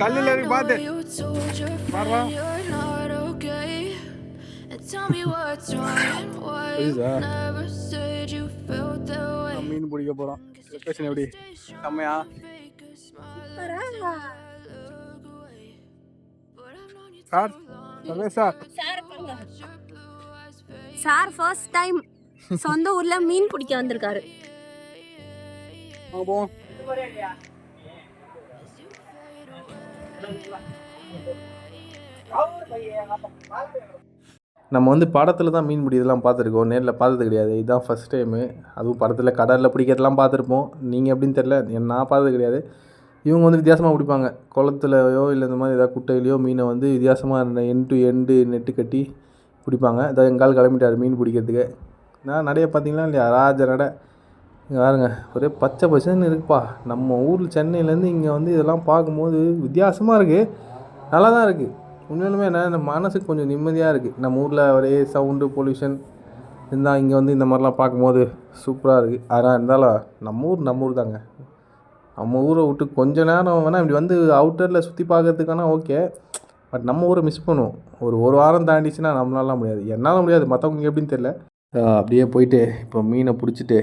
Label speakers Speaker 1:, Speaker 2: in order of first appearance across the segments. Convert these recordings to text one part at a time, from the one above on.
Speaker 1: கல்லில்
Speaker 2: that way.
Speaker 1: நம்ம மீன் பிடிக்க போகிறோம் லொக்கேஷன் எப்படி செம்மையா sir survey sir
Speaker 3: sir first time சொந்த ஊர்ல மீன் பிடிக்க வந்திருக்காரு
Speaker 1: போவோம்
Speaker 4: நம்ம வந்து படத்தில் தான் மீன் பிடிக்கிறதுலாம் பார்த்துருக்கோம். நேரில் பார்த்தது கிடையாது. இதுதான் ஃபஸ்ட் டைமு அதுவும் படத்தில் கடலில் பிடிக்கிறதெல்லாம் பார்த்துருப்போம். நீங்கள் எப்படின்னு தெரில நான் பார்த்தது கிடையாது. இவங்க வந்து வித்தியாசமாக பிடிப்பாங்க. குளத்துலையோ இல்லை இந்த மாதிரி ஏதாவது குட்டையிலையோ மீனை வந்து வித்தியாசமாக என் டு எண்டு நெட்டு கட்டி பிடிப்பாங்க. இதை எங்கால் கிளம்பிட்டார் மீன் பிடிக்கிறதுக்கு. நான் நிறைய பார்த்தீங்களா இல்லையா? ராஜ நடை. இங்கே பாருங்கள் ஒரே பச்சை பச்சைன்னு இருக்குப்பா. நம்ம ஊரில் சென்னையிலேருந்து இங்கே வந்து இதெல்லாம் பார்க்கும்போது வித்தியாசமாக இருக்குது நல்லா தான் இருக்குது உண்மையிலுமே என்ன இந்த மனசுக்கு கொஞ்சம் நிம்மதியாக இருக்குது நம்ம ஊரில் ஒரே சவுண்டு பொல்யூஷன் இருந்தால் இங்கே வந்து இந்த மாதிரிலாம் பார்க்கும்போது சூப்பராக இருக்குது ஆனால் இருந்தாலும் நம்ம ஊர் நம்ம ஊர் தாங்க. நம்ம ஊரை விட்டு கொஞ்ச நேரம் வேணால் இப்படி வந்து அவுட்டரில் சுற்றி பார்க்கறதுக்கான ஓகே பட் நம்ம ஊரை மிஸ் பண்ணுவோம். ஒரு ஒரு வாரம் தாண்டிச்சுன்னா நம்மளாலாம் முடியாது. என்னால் முடியாது. மற்றவங்க எப்படின்னு தெரில அப்படியே போயிட்டு இப்போ மீனை பிடிச்சிட்டு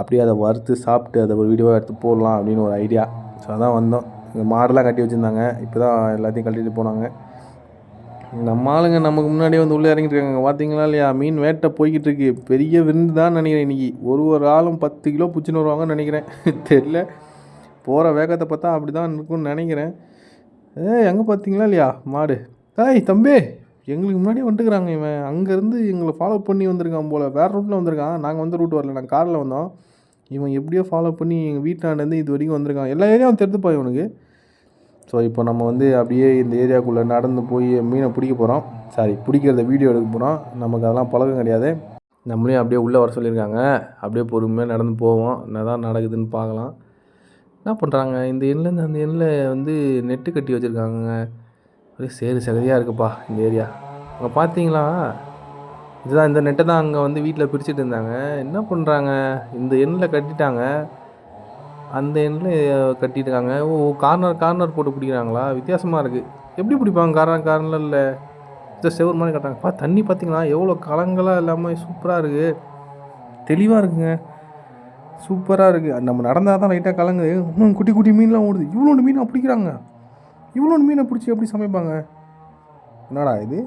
Speaker 4: அப்படியே அதை வறுத்து சாப்பிட்டு அதை ஒரு வீடியோவாக எடுத்து போடலாம் அப்படின்னு ஒரு ஐடியா ஸோ அதான் வந்தோம். இந்த மாடெல்லாம் கட்டி வச்சுருந்தாங்க. இப்போ தான் எல்லாத்தையும் கட்டிட்டு போனாங்க. நம்ம ஆளுங்க நமக்கு முன்னாடியே வந்து உள்ளே இறங்கிட்டு இருக்காங்க பார்த்தீங்களா இல்லையா? மீன் வேட்டை போய்கிட்டு இருக்கு. பெரிய விருந்து தான் நினைக்கிறேன் இன்றைக்கி ஒரு ஒரு ஆளும் பத்து கிலோ பிடிச்சின்னு வருவாங்கன்னு நினைக்கிறேன். தெரில போகிற வேகத்தை பார்த்தா அப்படி தான் இருக்கும்னு நினைக்கிறேன். ஏ எங்கே பார்த்தீங்களா இல்லையா? மாடு. ஏய் தம்பி எங்களுக்கு முன்னாடியே வந்துட்டுக்கிறாங்க இவன். அங்கேருந்து எங்களை ஃபாலோ பண்ணி வந்திருக்கான் போல். வேறு ரூட்டில் வந்திருக்கான். நாங்கள் வந்து ரூட் வரல. நாங்கள் காரில் வந்தோம். இவன் எப்படியோ ஃபாலோ பண்ணி எங்கள் வீட்டாண்டேருந்து இது வரைக்கும் வந்திருக்கான். எல்லா ஏரியாவும் தெரிஞ்சுப்பா இவனுக்கு. ஸோ இப்போ நம்ம வந்து அப்படியே இந்த ஏரியாக்குள்ளே நடந்து போய் மீனை பிடிக்க போகிறோம் சாரி பிடிக்கிறத வீடியோ எடுக்க போகிறோம் நமக்கு அதெல்லாம் பழக்கம் கிடையாது. நம்மளையும் அப்படியே உள்ளே வர சொல்லியிருக்காங்க. அப்படியே பொறுமையாக நடந்து போவோம். என்ன தான் நடக்குதுன்னு பார்க்கலாம். என்ன பண்ணுறாங்க இந்த எண்ணிலேருந்து அந்த எண்ணில் வந்து நெட்டு கட்டி வச்சுருக்காங்க அப்படியே சேரு சகதியாக இருக்குப்பா இந்த ஏரியா. அங்கே பார்த்தீங்களா இதுதான் இந்த நெட்டை தான் அங்கே வந்து வீட்டில் பிரிச்சுட்டு இருந்தாங்க. என்ன பண்ணுறாங்க இந்த எண்ணில் கட்டிட்டாங்க. அந்த எண்ணில் கட்டியிருக்காங்க. ஓ கார்னர் கார்னர் போட்டு பிடிக்கிறாங்களா? வித்தியாசமாக இருக்குது எப்படி பிடிப்பாங்க? கார்னர் கார்னரில் இந்த செவர் மாதிரி கட்டுறாங்க. பா தண்ணி பார்த்தீங்களா எவ்வளோ கலங்களாக இல்லாமல் சூப்பராக இருக்குது தெளிவாக இருக்குங்க. சூப்பராக இருக்குது நம்ம நடந்தால் தான் லைட்டாக கலங்குது. இன்னும் குட்டி குட்டி மீன்லாம் ஓடுது. இவ்வளோண்டு மீனை பிடிக்கிறாங்க. இவ்வளோண்டு மீனை பிடிச்சி எப்படி சமைப்பாங்க? என்னடா இது?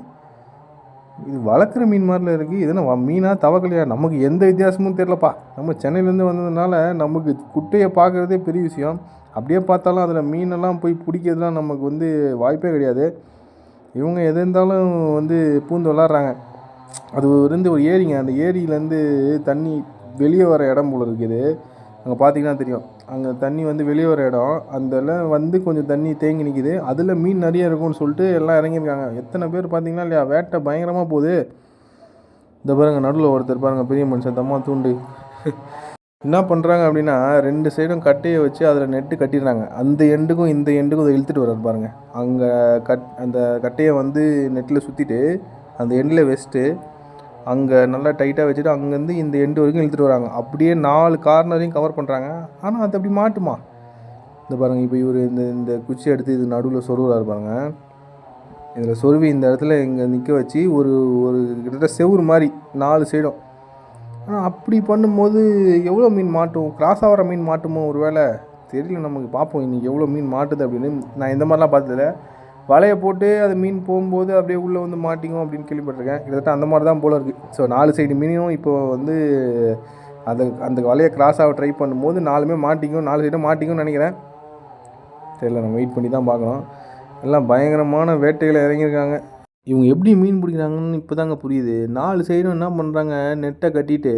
Speaker 4: இது வளர்க்குற மீன் மாதிரில இருக்குது இது என்ன தவக்கலையா? நமக்கு எந்த வித்தியாசமும் தெரிலப்பா நம்ம சென்னையிலேருந்து வந்ததுனால நமக்கு குட்டையை பார்க்குறதே பெரிய விஷயம். அப்படியே பார்த்தாலும் அதில் மீனெல்லாம் போய் பிடிக்கிறதுலாம் நமக்கு வந்து வாய்ப்பே கிடையாது. இவங்க எது இருந்தாலும் வந்து பூந்து விளாட்றாங்க. அது இருந்து ஒரு ஏரிங்க. அந்த ஏரியிலேருந்து தண்ணி வெளியே வர இடம் போல இருக்குது. அங்கே பார்த்தீங்கன்னா தெரியும். அங்கே தண்ணி வந்து வெளியே வர இடம். அதில் வந்து கொஞ்சம் தண்ணி தேங்கி நிற்கிது அதில் மீன் நிறைய இருக்கும்னு சொல்லிட்டு எல்லாம் இறங்கியிருக்காங்க. எத்தனை பேர் பார்த்தீங்கன்னா இல்லையா? வேட்டை பயங்கரமாக போகுது. இந்த பாருங்க நடுவில் ஒருத்தர் பாருங்கள் பெரிய மனுஷன் தம்மா தூண்டு. என்ன பண்ணுறாங்க அப்படின்னா ரெண்டு சைடும் கட்டையை வச்சு அதில் நெட்டு கட்டிடுறாங்க. அந்த எண்டுக்கும் இந்த எண்டுக்கும் இதை இழுத்துட்டு வர்றாரு பாருங்கள் அங்கே கட் அந்த கட்டையை வந்து நெட்டில் சுற்றிட்டு அந்த எண்டில் வச்சுட்டு அங்கே நல்லா டைட்டாக வச்சுட்டு அங்கேருந்து இந்த எண்டு வரைக்கும் இழுத்துட்டு வராங்க. அப்படியே நாலு கார்னரையும் கவர் பண்ணுறாங்க ஆனால் அது அப்படி மாட்டுமா? இந்த பாருங்கள் இப்போ இவர் இந்த இந்த குச்சி எடுத்து இது நடுவில் சொருகிறாரு பாருங்கள் இதில் சொருவி இந்த இடத்துல இங்கே நிற்க வச்சு ஒரு ஒரு கிட்டத்தட்ட செவுரு மாதிரி நாலு சைடும் ஆனால் அப்படி பண்ணும்போது எவ்வளோ மீன் மாட்டும்? கிராஸ் ஆகிற மீன் மாட்டுமோ ஒரு வேளை தெரியல நமக்கு பார்ப்போம் இன்றைக்கி எவ்வளோ மீன் மாட்டுது அப்படின்னு. நான் இந்த மாதிரிலாம் பார்த்ததில்ல. வலையை போட்டு அது மீன் போகும்போது அப்படியே உள்ளே வந்து மாட்டிக்கும் அப்படின்னு கேள்விப்பட்டிருக்கேன். கிட்டத்தட்ட அந்த மாதிரி தான் போல் இருக்குது ஸோ நாலு சைடு மீனும் இப்போ வந்து அது அந்த வலையை கிராஸ் ஆக ட்ரை பண்ணும்போது நாலுமே மாட்டிக்கும் நாலு சைடும் மாட்டிக்கும்னு நினைக்கிறேன். தெரியல நம்ம வெயிட் பண்ணி தான் பார்க்கணும். எல்லாம் பயங்கரமான வேட்டைகளை இறங்கியிருக்காங்க. இவங்க எப்படி மீன் பிடிக்கிறாங்கன்னு இப்போ தாங்க புரியுது. நாலு சைடும் என்ன பண்ணுறாங்க நெட்டை கட்டிட்டு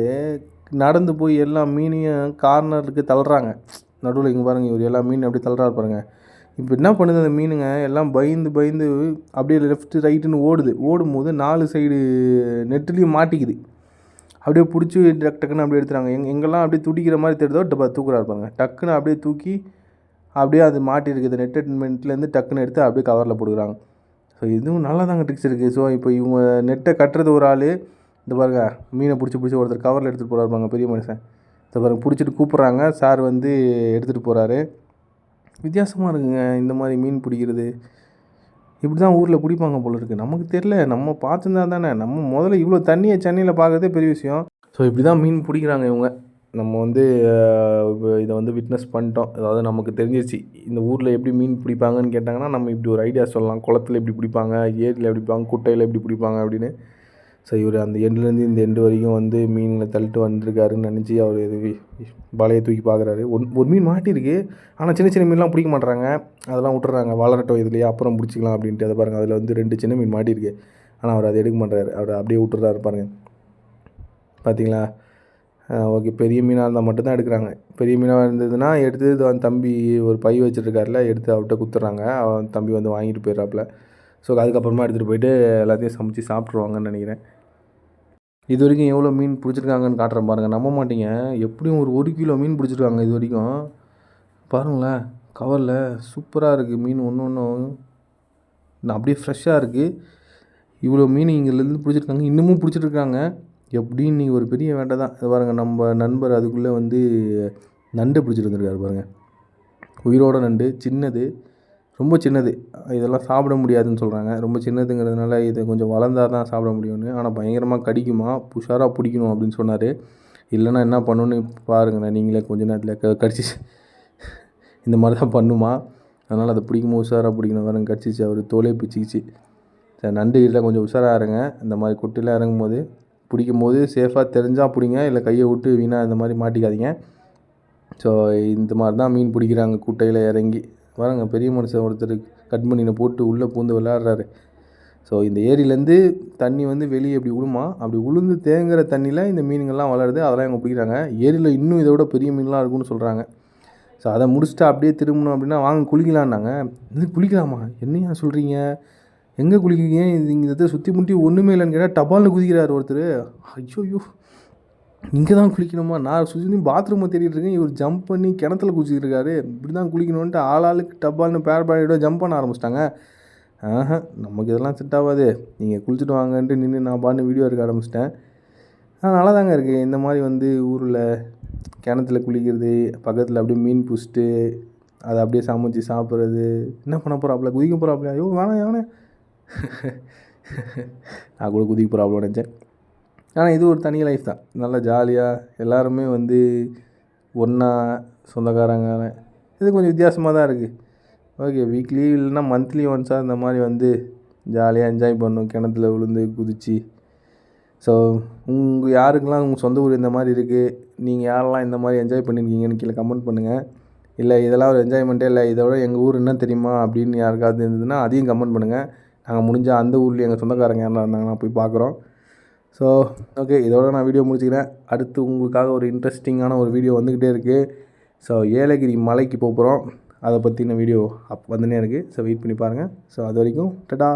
Speaker 4: நடந்து போய் எல்லா மீனையும் கார்னருக்கு தள்ளுறாங்க. நடுவில் இங்கே பாருங்கள் இவர் எல்லா மீன் அப்படி தள்ளுறாரு பாருங்கள் இப்போ என்ன பண்ணுது அந்த மீனுங்க? எல்லாம் பயந்து பயந்து அப்படியே லெஃப்ட் ரைட்டுன்னு ஓடுது. ஓடும்போது நாலு சைடு நெட்டுலேயும் மாட்டிக்குது. அப்படியே பிடிச்சி டக்கு டக்குன்னு அப்படியே எடுத்துறாங்க. எங் எங்கெல்லாம் அப்படியே துடிக்கிற மாதிரி தெரியுதோ டப்பா தூக்குறா இருப்பாங்க டக்குன்னு அப்படியே தூக்கி அப்படியே அது மாட்டிருக்குது. நெட்டட்மெண்ட்லேருந்து டக்குன்னு எடுத்து அப்படியே கவரில் போடுறாங்க ஸோ இதுவும் நல்லா தாங்க ட்ரிக்ஸ் இருக்குது ஸோ இப்போ இவங்க நெட்டை கட்டுறது ஒரு ஆள் இந்த பாருங்க மீனை பிடிச்சி பிடிச்சி ஒருத்தர் கவரில் எடுத்துகிட்டு போகிறாருப்பாங்க பெரிய மனுஷன். இந்த பாருங்க பிடிச்சிட்டு கூப்பிட்றாங்க. சார் வந்து எடுத்துகிட்டு போகிறாரு வித்தியாசமாக இருக்குங்க இந்த மாதிரி மீன் பிடிக்கிறது. இப்படி தான் ஊரில் பிடிப்பாங்க போல இருக்குது நமக்கு தெரில நம்ம பார்த்துருந்தா தானே. நம்ம முதல்ல இவ்வளோ தண்ணியை சென்னையில் பார்க்குறதே பெரிய விஷயம். ஸோ இப்படி தான் மீன் பிடிக்கிறாங்க இவங்க. நம்ம வந்து இதை வந்து விட்னஸ் பண்ணிட்டோம். அதாவது நமக்கு தெரிஞ்சிருச்சு இந்த ஊரில் எப்படி மீன் பிடிப்பாங்கன்னு கேட்டாங்கன்னா நம்ம இப்படி ஒரு ஐடியா சொல்லலாம். குளத்துல எப்படி பிடிப்பாங்க ஏரியில் எப்படி பிடிப்பாங்க குட்டையில் எப்படி பிடிப்பாங்க அப்படின்னு. ஸோ இவர் அந்த எண்டுலேருந்து இந்த எண்டு வரைக்கும் வந்து மீனில் தள்ளிட்டு வந்திருக்காருன்னு நினச்சி அவர் இது வலையை தூக்கி பார்க்குறாரு. ஒன் ஒரு மீன் மாட்டியிருக்கு ஆனால் சின்ன சின்ன மீன்லாம் பிடிக்க மாட்றாங்க. அதெல்லாம் விட்டுறாங்க. வளரட்டும் இதுலேயே. அப்புறம் பிடிச்சிக்கலாம் அப்படின்ட்டு. அதை பாருங்கள் அதில் வந்து ரெண்டு சின்ன மீன் மாட்டியிருக்கு ஆனால் அவர் அதை எடுக்க மாட்டாரு அவர் அப்படியே விட்டுறாரு பாருங்க. பார்த்தீங்களா ஓகே. பெரிய மீனாக இருந்தால் மட்டும்தான் எடுக்கிறாங்க. பெரிய மீனாக இருந்ததுன்னா எடுத்து அவன் வந்து தம்பி ஒரு பை வச்சுருக்காருல எடுத்து அவர்கிட்ட குத்துறாங்க அவன் தம்பி வந்து வாங்கிட்டு போயிடுறாப்புல. ஸோ அதுக்கப்புறமா எடுத்துகிட்டு போயிட்டு எல்லாத்தையும் சமைச்சு சாப்பிட்ருவாங்கன்னு நினைக்கிறேன். இது வரைக்கும் எவ்வளோ மீன் பிடிச்சிருக்காங்கன்னு காட்டுறேன் பாருங்கள் நம்ப மாட்டீங்க. எப்படியும் ஒரு ஒரு கிலோ மீன் பிடிச்சிருக்காங்க இது வரைக்கும் பாருங்களேன் கவரில் சூப்பராக இருக்குது மீன் ஒன்று ஒன்றும் நான் அப்படியே ஃப்ரெஷ்ஷாக இருக்குது இவ்வளோ மீன் இங்கேருந்து பிடிச்சிருக்காங்க. இன்னமும் பிடிச்சிட்ருக்காங்க எப்படின்னு நீங்கள் ஒரு பெரிய வேட்டை தான். இது பாருங்கள் நம்ம நண்பர் அதுக்குள்ளே வந்து நண்டு பிடிச்சிட்டு வந்திருக்காரு பாருங்கள் உயிரோட நண்டு சின்னது. ரொம்ப சின்னது. இதெல்லாம் சாப்பிட முடியாதுன்னு சொல்கிறாங்க ரொம்ப சின்னதுங்கிறதுனால இது கொஞ்சம் வளர்ந்தா தான் சாப்பிட முடியும்னு. ஆனால் பயங்கரமாக கடிக்குமா? புஷாராக பிடிக்கணும் அப்படின்னு சொன்னார். இல்லைன்னா என்ன பண்ணுன்னு பாருங்கண்ணே நீங்களே கொஞ்ச நேரத்தில் க கடிச்சு இந்த மாதிரி தான் பண்ணுமா? அதனால் அதை பிடிக்கும்போது உஷாராக பிடிக்கணும். வேறு கடிச்சிச்சு. அவர் தோலே பிச்சுக்கிச்சு. சரி நண்டு இல்லை கொஞ்சம் உஷாராக இருங்க இந்த மாதிரி குட்டியில் இறங்கும் போது பிடிக்கும் போது சேஃபாக தெரிஞ்சால் பிடிங்க. இல்லை கையை விட்டு வீணாக இந்த மாதிரி மாட்டிக்காதீங்க. ஸோ இந்த மாதிரி தான் மீன் பிடிக்கிறாங்க. குட்டையில் இறங்கி. பாருங்க பெரிய மனுஷன் ஒருத்தர் கட் பண்ணினை போட்டு உள்ளே பூந்து விளையாடுறாரு. ஸோ இந்த ஏரியிலேருந்து தண்ணி வந்து வெளியே அப்படி விழுமா அப்படி உளுந்து தேங்குற தண்ணியில் இந்த மீனுங்கள்லாம் வளருது. அதெல்லாம் இவங்க பிடிக்கிறாங்க. ஏரியில் இன்னும் இதை விட பெரிய மீன்லாம் இருக்கும்னு சொல்கிறாங்க ஸோ அதை முடிச்சுட்டு அப்படியே திரும்பணும் அப்படின்னா வாங்க குளிக்கலான்னாங்க இது குளிக்கலாமா? என்னையா சொல்கிறீங்க எங்கே குளிக்கிறீங்க? இது இந்த இதை சுற்றி முட்டி ஒன்றுமே இல்லைன்னு கேட்டால் டபால்னு குதிக்கிறார் ஒருத்தர். ஐயோ ஐயோ இங்கே தான் குளிக்கணுமா? நான் சுற்றி பாத்ரூமை தேடிட்டு இருக்கேன். இவர் ஜம்ப் பண்ணி கிணத்துல குளிச்சுட்டு இருக்காரு. இப்படி தான் குளிக்கணுன்ட்டு ஆளாளுக்கு டப்பால்னு பேர் பேரோட ஜம்ப் பண்ண ஆரம்பிச்சிட்டாங்க. ஆஹா நமக்கு இதெல்லாம் செட் ஆகாது. நீங்கள் குளிச்சுட்டு வாங்கன்ட்டு நின்று நான் பாட்டு வீடியோ எடுக்க ஆரம்பிச்சிட்டேன். ஆனால் நல்லா தாங்க இருக்குது இந்த மாதிரி வந்து ஊரில் கிணத்துல குளிக்கிறது பக்கத்தில் அப்படியே மீன் பிடிச்சிட்டு அதை அப்படியே சமைச்சு சாப்பிட்றது என்ன பண்ண போகிறாப்புல குதிக்க போகிறாப்புல ஐயோ வேணாம் வேணாம். நான் கூட குதிக்க போகிறாப்புல நினச்சேன். ஆனால் இது ஒரு தனி லைஃப் தான். நல்லா ஜாலியாக எல்லாருமே வந்து ஒன்றா சொந்தக்காரங்க இது கொஞ்சம் வித்தியாசமாக தான் இருக்குது ஓகே வீக்லி இல்லைன்னா மந்த்லி ஒன்ஸாக இந்த மாதிரி வந்து ஜாலியாக என்ஜாய் பண்ணும். கிணத்துல விழுந்து குதிச்சு. ஸோ உங்கள் யாருக்கெல்லாம் உங்கள் சொந்த ஊர் இந்த மாதிரி இருக்குது நீங்கள் யாரெல்லாம் இந்த மாதிரி என்ஜாய் பண்ணியிருக்கீங்கன்னு கீழே கமெண்ட் பண்ணுங்கள் இல்லை இதெல்லாம் ஒரு என்ஜாய்மெண்ட்டே இல்லை இதோட எங்கள் ஊர் என்ன தெரியுமா அப்படின்னு யாருக்காவது இருந்ததுன்னா அதையும் கமெண்ட் பண்ணுங்கள் நாங்கள் முடிஞ்சால் அந்த ஊர்லேயும் எங்கள் சொந்தக்காரங்க யாரெல்லாம் இருந்தாங்கன்னா போய் பார்க்குறோம். ஸோ ஓகே இதோட நான் வீடியோ முடிச்சுக்கிறேன். அடுத்து உங்களுக்காக ஒரு இன்ட்ரெஸ்டிங்கான ஒரு வீடியோ வந்துக்கிட்டே இருக்குது ஸோ ஏலகிரி மலைக்கு போக போகிறோம் அதை பற்றின வீடியோ அப் வந்துனே இருக்குது ஸோ வெயிட் பண்ணி பாருங்கள் ஸோ அது வரைக்கும் டடா